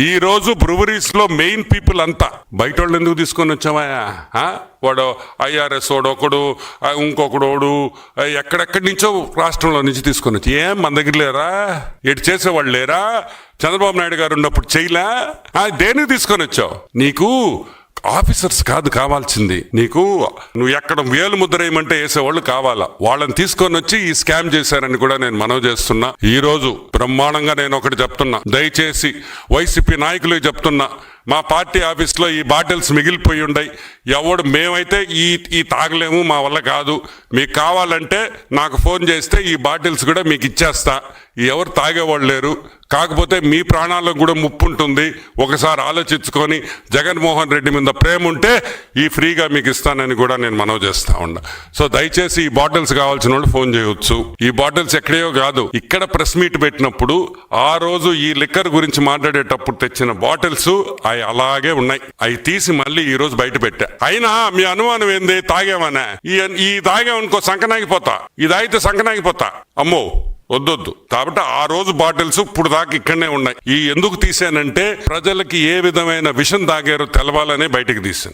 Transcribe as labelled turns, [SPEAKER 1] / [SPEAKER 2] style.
[SPEAKER 1] ఈ రోజు బ్రువరీస్లో main people అంతా. బయట వాళ్ళు ఎందుకు తీసుకొని వచ్చావా? వాడు ఐఆర్ఎస్ వాడు ఒకడు ఇంకొకడోడు ఎక్కడెక్కడి నుంచో రాష్ట్రంలో నుంచి తీసుకొని వచ్చి. ఏం? మన దగ్గర లేరా? ఎటు చేసేవాళ్ళు లేరా? చంద్రబాబు నాయుడు గారు ఉన్నప్పుడు చేయలే? దేనికి తీసుకొని వచ్చావు? నీకు ఆఫీసర్స్ కాదు కావాల్సింది. నీకు నువ్వు ఎక్కడ వేలు ముద్ర వేయమంటే వేసేవాళ్ళు కావాలా? వాళ్ళని తీసుకొని వచ్చి ఈ స్కామ్ చేశారని కూడా నేను మనవి చేస్తున్నా. ఈ రోజు బ్రహ్మాండంగా నేను ఒకటి చెప్తున్నా. దయచేసి వైసీపీ నాయకులు చెప్తున్నా. మా పార్టీ ఆఫీస్లో ఈ బాటిల్స్ మిగిలిపోయి ఉండయి ఎవడు మేమైతే ఈ ఈ తాగలేము మా వల్ల కాదు. మీకు కావాలంటే నాకు ఫోన్ చేస్తే ఈ బాటిల్స్ కూడా మీకు ఇచ్చేస్తా. ఎవరు తాగేవాళ్ళు లేరు. కాకపోతే మీ ప్రాణాలకు కూడా ముప్పు ఉంటుంది. ఒకసారి ఆలోచించుకొని జగన్మోహన్ రెడ్డి మీద ప్రేమ ఉంటే ఈ ఫ్రీగా మీకు ఇస్తానని కూడా నేను మనవి చేస్తా ఉన్నా. సో దయచేసి ఈ బాటిల్స్ కావాల్సిన వాళ్ళు ఫోన్ చేయవచ్చు ఈ బాటిల్స్ ఎక్కడయో కాదు. ఇక్కడ ప్రెస్ మీట్ పెట్టినప్పుడు ఆ రోజు ఈ లిక్కర్ గురించి మాట్లాడేటప్పుడు తెచ్చిన బాటిల్స్ ఆ ఉన్నాయి అలాగే ఉన్నాయి. అవి తీసి మళ్ళీ ఈ రోజు బయట పెట్టా. అయినా మీ అనుమానం ఏంది? తాగేమనే ఈ ఈ తాగేమనుకో సంకనాగిపోతా ఇది తాగితే సంకనాగిపోతా అమ్మో వద్దొద్దు. కాబట్టి ఆ రోజు బాటిల్స్ ఇప్పుడు దాకా ఇక్కడనే ఉన్నాయి. ఈ ఎందుకు తీసానంటే ప్రజలకి ఏ విధమైన విషం తాగారో తెలవాలనే బయటకు తీసాను